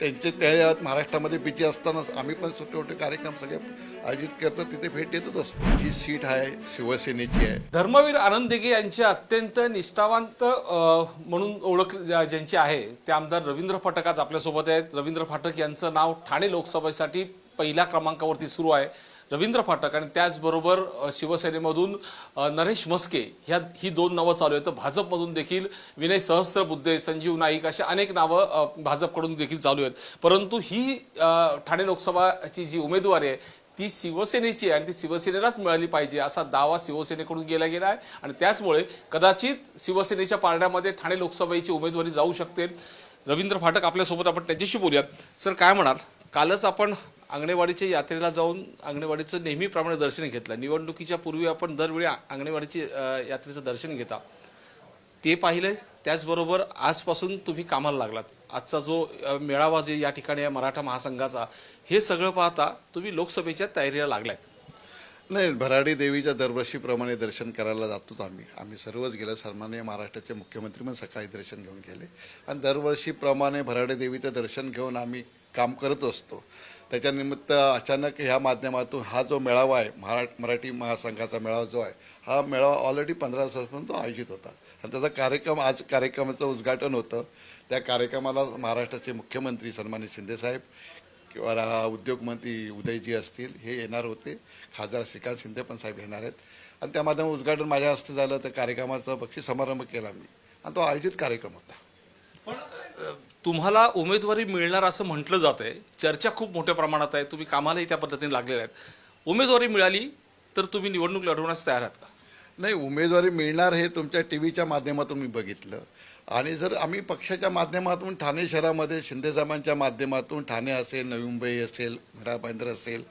त्यांचे त्या महाराष्ट्रामध्ये बिजी असतानाच आम्ही पण छोटे छोटे कार्यक्रम सगळे आयोजित करतो तिथे भेट देतच असतो. ही सीट आहे शिवसेनेची आहे. धर्मवीर आनंद दिघे यांचे अत्यंत निष्ठावंत म्हणून ओळख ज्यांची आहे ते आमदार रवींद्र फाटक आज आपल्यासोबत आहेत. रवींद्र फाटक यांचं नाव ठाणे लोकसभेसाठी पहिल्या क्रमांकावरती सुरू आहे. रवींद्र फाटक आणि त्याचबरोबर शिवसेनेमधून नरेश मस्के ह्या ही दोन नावं चालू आहेत. तर भाजपमधून देखील विनय सहस्त्रबुद्धे संजीव नाईक अशा अनेक नावं भाजपकडून देखील चालू आहेत. परंतु ही ठाणे लोकसभाची जी उमेदवारी आहे ती शिवसेनेची आहे आणि ती शिवसेनेलाच मिळाली पाहिजे असा दावा शिवसेनेकडून केला गेला आहे. आणि त्याचमुळे कदाचित शिवसेनेच्या पारड्यामध्ये ठाणे लोकसभेची उमेदवारी जाऊ शकते. रवींद्र फाटक आपल्यासोबत आपण त्याच्याशी बोलूयात. सर काय म्हणाल? कालच आपण आंगणेवाडीच्या यात्रेला जाऊन आंगणेवाडीचं नेहमीप्रमाणे दर्शन घेतलं. निवडणुकीच्या पूर्वी आपण दरवेळी आंगणेवाडीची यात्रेचं दर्शन घेता. ते पाहिलं त्याचबरोबर आजपासून तुम्ही कामाला लागलात. आजचा जो मेळावा जे या ठिकाणी आहे मराठा महासंघाचा हे सगळं पाहता तुम्ही लोकसभेच्या तयारीला लागलात नाही भराडी देवीच्या दरवर्षीप्रमाणे दर्शन करायला जातोच आम्ही. आम्ही सर्वच गेलो. सन्माननीय महाराष्ट्राचे मुख्यमंत्री पण सकाळी दर्शन घेऊन गेले. आणि दरवर्षीप्रमाणे भराडी देवीचं दर्शन घेऊन आम्ही काम करत असतो. त्याच्यानिमित्त अचानक ह्या माध्यमातून हा जो मेळावा आहे महा मराठी महासंघाचा मेळावा जो आहे हा मेळावा ऑलरेडी पंधरा दिवसापासून तो आयोजित होता. आणि त्याचा कार्यक्रम आज कार्यक्रमाचं उद्घाटन होतं. त्या कार्यक्रमाला महाराष्ट्राचे मुख्यमंत्री सन्मानित शिंदेसाहेब किंवा रा- उद्योगमंत्री उदयजी असतील हे येणार होते. खासदार श्रीकांत शिंदे पण साहेब येणार आहेत. आणि त्या माध्यमात उद्घाटन माझ्या हस्ते झालं तर कार्यक्रमाचा बक्षीस समारंभ केला मी. आणि तो आयोजित कार्यक्रम होता. पण तुम्हाला उमेदवारी मिळणार असं म्हटलं जात आहे चर्चा खूप मोठ्या प्रमाणात आहे. तुम्ही कामालाही त्या पद्धतीने लागलेल्या आहेत. उमेदवारी मिळाली तर तुम्ही निवडणूक लढवण्यास तयार आहात का? नाही उमेदवारी मिळणार हे तुमच्या टी व्हीच्या माध्यमातून मी बघितलं. आणि जर आम्ही पक्षाच्या माध्यमातून ठाणे शहरामध्ये शिंदेसाहेबांच्या माध्यमातून ठाणे असेल नवी मुंबई असेल मीरा असेल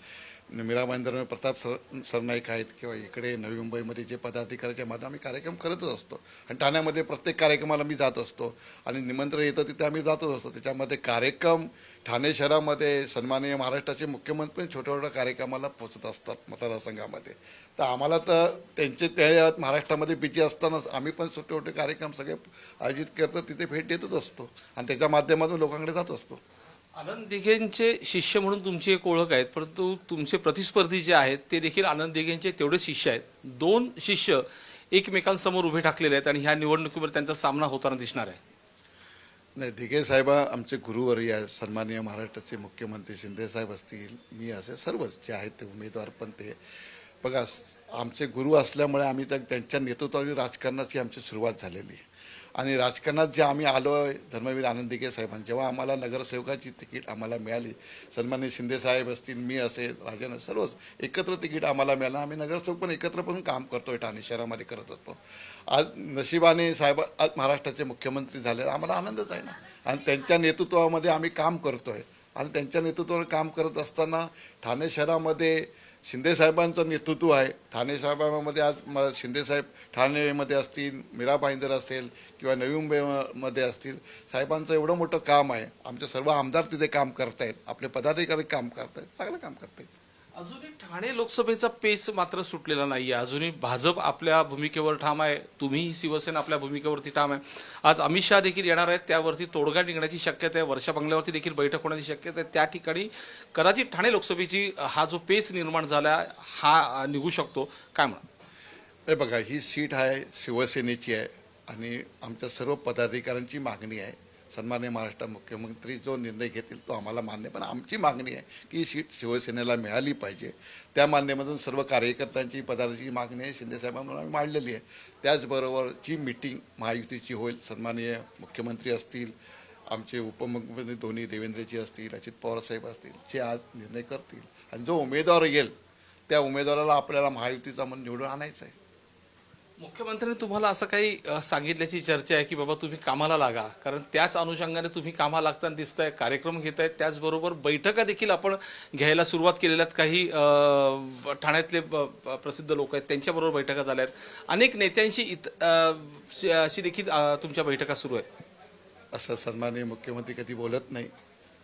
मीरा भाईंदर प्रताप सर सरनाईक आहेत किंवा इकडे नवी मुंबईमध्ये जे पदाधिकाऱ्याच्या माध्यमात आम्ही कार्यक्रम करतच असतो. आणि ठाण्यामध्ये प्रत्येक कार्यक्रमाला मी जात असतो. आणि निमंत्रण येतं तिथे आम्ही जातच असतो. त्याच्यामध्ये कार्यक्रम ठाणे शहरामध्ये सन्माननीय महाराष्ट्राचे मुख्यमंत्री पण छोट्या छोट्या कार्यक्रमाला पोचत असतात मतदारसंघामध्ये. तर आम्हाला तर त्यांचे त्या महाराष्ट्रामध्ये बिजी असतानाच आम्ही पण छोटे छोटे कार्यक्रम सगळे आयोजित करतो तिथे भेट देतच असतो. आणि त्याच्या माध्यमातून लोकांकडे जात असतो. आनंद दिघेंचे शिष्य म्हणून तुमची एक ओळख आहेत परंतु तुमचे प्रतिस्पर्धी जे आहेत ते देखील आनंद दिघेंचे तेवढे शिष्य आहेत. दोन शिष्य एकमेकांसमोर उभे ठाकलेले आहेत आणि ह्या निवडणुकीवर त्यांचा सामना होताना दिसणार आहे. नाही दिघे साहेबा आमचे गुरुवर्य आहे सन्माननीय महाराष्ट्राचे मुख्यमंत्री शिंदे साहेब असतील मी असे सर्वच जे आहेत ते उमेदवार पण ते. बघा आमचे गुरु असल्यामुळे आम्ही त्या त्यांच्या नेतृत्वाने राजकारणाची आमची सुरुवात झालेली आहे. आणि राजकारणात जे आम्ही आलो आहे धर्मवीर आनंदिके दिघे साहेबांनी जेव्हा आम्हाला नगरसेवकाची तिकीट आम्हाला मिळाली सन्मान्य शिंदेसाहेब असतील मी असेल राजन सर्वच एकत्र तिकीट आम्हाला मिळालं. आम्ही नगरसेवक पण एकत्र पण काम करतो आहे ठाणे शहरामध्ये करत असतो. आज नशिबाने साहेब आज महाराष्ट्राचे मुख्यमंत्री झाले आम्हाला आनंदच आहे ना. आणि त्यांच्या नेतृत्वामध्ये आम्ही काम करतो आहे आणि त्यांच्या नेतृत्वावर काम करत असताना ठाणे शहरामध्ये शिंदेसाहेबांचं नेतृत्व आहे. ठाणे साहेबांमध्ये आज म शिंदेसाहेब ठाणेमध्ये असतील मीरा भाईंदर असेल किंवा नवी मुंबईमध्ये असतील साहेबांचं एवढं मोठं काम आहे. आमचे सर्व आमदार तिथे काम करतायत. आपले पदाधिकारी काम करतायत. चांगलं काम करतायत. अजूनही ठाणे लोकसभेचा पेच मात्र सुटलेला नाही आहे अजूनही भाजप आपल्या भूमिकेवर ठाम आहे. तुम्हीही शिवसेना आपल्या भूमिकेवरती ठाम आहे. आज अमित शहा देखील येणार आहेत. त्यावरती तोडगा निघण्याची शक्यता आहे. वर्षा बंगल्यावरती देखील बैठक होण्याची शक्यता आहे. त्या ठिकाणी कदाचित ठाणे लोकसभेची हा जो पेच निर्माण झाला हा निघू शकतो. काय म्हणा हे बघा ही सीट आहे शिवसेनेची आहे आणि आमच्या सर्व पदाधिकाऱ्यांची मागणी आहे. सन्मान्य महाराष्ट्र मुख्यमंत्री जो निर्णय घेतील तो आम्हाला मान्य पण आमची मागणी आहे की ही सीट शिवसेनेला मिळाली पाहिजे. त्या मान्यमधून सर्व कार्यकर्त्यांची पदार्थाची मागणी आहे. शिंदेसाहेबांना आम्ही मांडलेली आहे. त्याचबरोबर जी मिटिंग महायुतीची होईल सन्माननीय मुख्यमंत्री असतील आमचे उपमुख्यमंत्री दोन्ही देवेंद्रजी असतील अजित पवार साहेब असतील जे आज निर्णय करतील आणि जो उमेदवार येईल त्या उमेदवाराला आपल्याला महायुतीचा म्हणून निवडून आणायचं आहे. मुख्यमंत्र्यांनी तुम्हाला असं काही सांगितल्याची चर्चा आहे की बाबा तुम्ही कामाला लागा. कारण त्याच अनुषंगाने तुम्ही कामा लागताना दिसत आहे कार्यक्रम घेत आहेत त्याचबरोबर बैठका देखील आपण घ्यायला सुरुवात केलेल्या आहेत. काही ठाण्यातले ब- प्रसिद्ध लोक आहेत त्यांच्याबरोबर बैठका झाल्या आहेत. अनेक नेत्यांशी इत अशी शी देखील तुमच्या बैठका सुरू आहेत. असं सन्माननीय मुख्यमंत्री कधी बोलत नाही.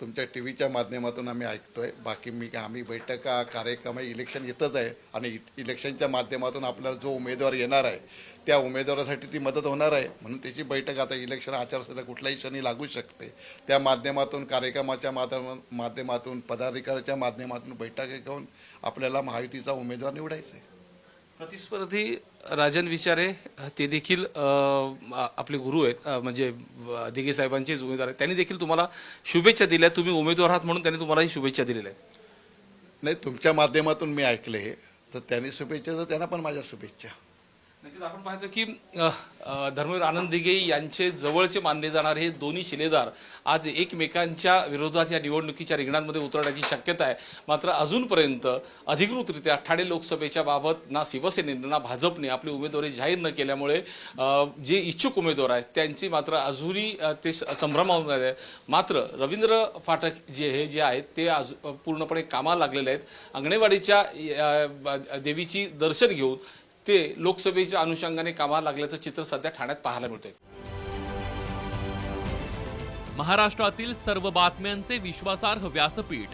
तुमच्या टी व्हीच्या माध्यमातून आम्ही ऐकतोय. बाकी मी आम्ही बैठका कार्यक्रम इलेक्शन येतच आहे आणि इ- इलेक्शनच्या माध्यमातून आपल्याला जो उमेदवार येणार आहे त्या उमेदवारासाठी ती मदत होणार आहे. म्हणून त्याची बैठक आता इलेक्शन आचारसंहिता कुठल्याही क्षणी लागू शकते. त्या माध्यमातून कार्यक्रमाच्या माध्यमा माध्यमातून पदाधिकाऱ्याच्या माध्यमातून बैठका घेऊन आपल्याला महायुतीचा उमेदवार निवडायचा आहे. प्रतिस्पर्धी राजन विचारे ते देखील आपले गुरु आहेत. म्हणजे दिघे साहेबांचेच उमेदवार आहेत. त्यांनी देखील तुम्हाला शुभेच्छा दिल्या. तुम्ही उमेदवार आहात म्हणून त्यांनी तुम्हालाही शुभेच्छा दिलेल्या आहेत. नाही तुमच्या माध्यमातून मी ऐकले तर त्यांनी शुभेच्छा तर त्यांना पण माझ्या शुभेच्छा. नक्कीच आपण पाहतो की धर्मवीर आनंद दिघे यांचे जवळचे मानले जाणारे हे दोन्ही शिलेदार आज एकमेकांच्या विरोधात या निवडणुकीच्या रिंगणांमध्ये उतरण्याची शक्यता आहे. मात्र अजूनपर्यंत अधिकृतरित्या ठाणे लोकसभेच्या बाबत ना शिवसेनेने ना भाजपने आपली उमेदवारी जाहीर न केल्यामुळे जे इच्छुक उमेदवार आहेत त्यांची मात्र अजूनही ते संभ्रमावून आहे मात्र रवींद्र फाटक जे हे जे आहेत ते अजून पूर्णपणे कामाला लागलेले आहेत. अंगणेवाडीच्या देवीची दर्शन घेऊन ते लोकसभेच्या अनुषंगाने कामाला लागल्याचं चित्र सध्या ठाण्यात पाहायला मिळतंय. महाराष्ट्रातील सर्व बातम्यांचे विश्वासार्ह व्यासपीठ.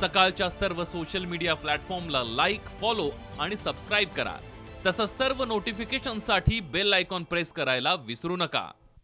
सकाळच्या सर्व सोशल मीडिया प्लॅटफॉर्मला लाईक फॉलो आणि सबस्क्राईब करा. तसंच सर्व नोटिफिकेशनसाठी बेल आयकॉन प्रेस करायला विसरू नका.